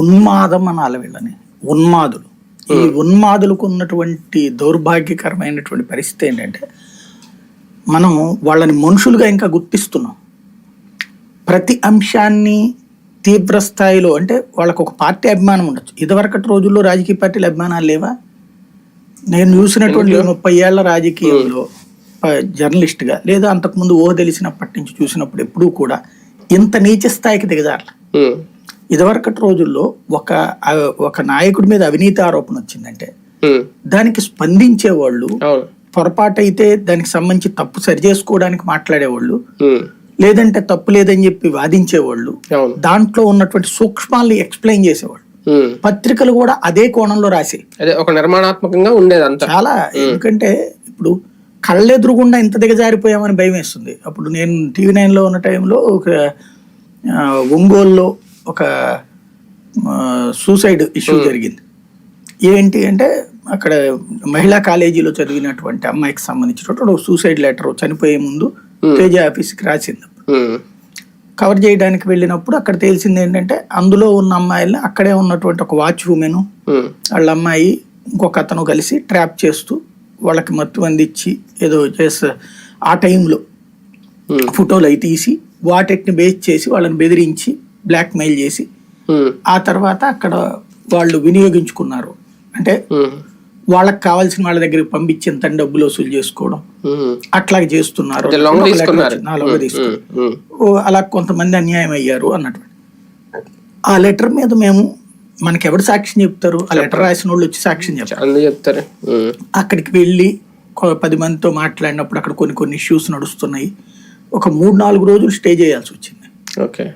ఉన్మాదం అనాలి వీళ్ళని. ఉన్మాదులు. ఈ ఉన్మాదులకు ఉన్నటువంటి దౌర్భాగ్యకరమైనటువంటి పరిస్థితి ఏంటంటే మనం వాళ్ళని మనుషులుగా ఇంకా గుర్తిస్తున్నాం. ప్రతి అంశాన్ని తీవ్ర స్థాయిలో అంటే వాళ్ళకు ఒక పార్టీ అభిమానం ఉండొచ్చు. ఇదివరకటి రోజుల్లో రాజకీయ పార్టీల అభిమానాలు లేవా? నేను చూసినటువంటి ముప్పై ఏళ్ళ రాజకీయంలో జర్నలిస్ట్గా లేదా అంతకుముందు ఓ తెలిసినప్పటి నుంచి చూసినప్పుడు ఎప్పుడూ కూడా ఇంత నీచ స్థాయికి దిగజారల ఇదివరకటి రోజుల్లో ఒక ఒక నాయకుడి మీద అవినీతి ఆరోపణ వచ్చిందంటే దానికి స్పందించే వాళ్ళు అవును. పొరపాటు అయితే దానికి సంబంధించి తప్పు సరి చేసుకోవడానికి మాట్లాడేవాళ్ళు లేదంటే తప్పు లేదని చెప్పి వాదించేవాళ్ళు దాంట్లో ఉన్నటువంటి సూక్ష్మాల్ని ఎక్స్ప్లెయిన్ చేసేవాళ్ళు. పత్రికలు కూడా అదే కోణంలో రాసే అదే ఒక నిర్మాణాత్మకంగా ఉండేది అంతా చాలా ఎందుకంటే ఇప్పుడు కళ్ళెదురుగుండా ఇంత దిగజారిపోయామని భయం వేస్తుంది. అప్పుడు నేను టీవీ నైన్లో ఉన్న టైంలో ఒక ఒంగోలులో ఒక సూసైడ్ ఇష్యూ జరిగింది. ఏంటి అంటే అక్కడ మహిళా కాలేజీలో చదివినటువంటి అమ్మాయికి సంబంధించినటువంటి ఒక సూసైడ్ లెటర్ చనిపోయే ముందు తేజ ఆఫీస్కి రాసింది. ఉమ్, కవర్ చేయడానికి వెళ్ళినప్పుడు అక్కడ తెలిసింది ఏంటంటే అందులో ఉన్న అమ్మాయిల్ని అక్కడే ఉన్నటువంటి ఒక వాచ్ ఉమెను ఉమ్, వాళ్ళ అమ్మాయి ఇంకొక అతను కలిసి ట్రాప్ చేస్తూ వాళ్ళకి మత్తు అందించి ఏదో చేస్తే ఆ టైంలో ఫోటోలు అవి తీసి వాటిని బేస్ చేసి వాళ్ళని బెదిరించి బ్లాక్మెయిల్ చేసి ఆ తర్వాత అక్కడ వాళ్ళు వినియోగించుకున్నారు. అంటే వాళ్ళకి కావాల్సిన వాళ్ళ దగ్గరికి పంపించి ఎంత డబ్బులు వసూలు చేసుకోవడం. అట్లాగే చేస్తున్నారు. అలా కొంతమంది అన్యాయం అయ్యారు అన్నటువంటి ఆ లెటర్ మీద మేము మనకి ఎవరు సాక్ష్యం చెప్తారు? ఆ లెటర్ రాసిన వాళ్ళు వచ్చి సాక్ష్యం చెప్తారు. అక్కడికి వెళ్ళి పది మందితో మాట్లాడినప్పుడు అక్కడ కొన్ని కొన్ని ఇష్యూస్ నడుస్తున్నాయి. ఒక మూడు నాలుగు రోజులు స్టే చేయాల్సి వచ్చింది. ఓకే.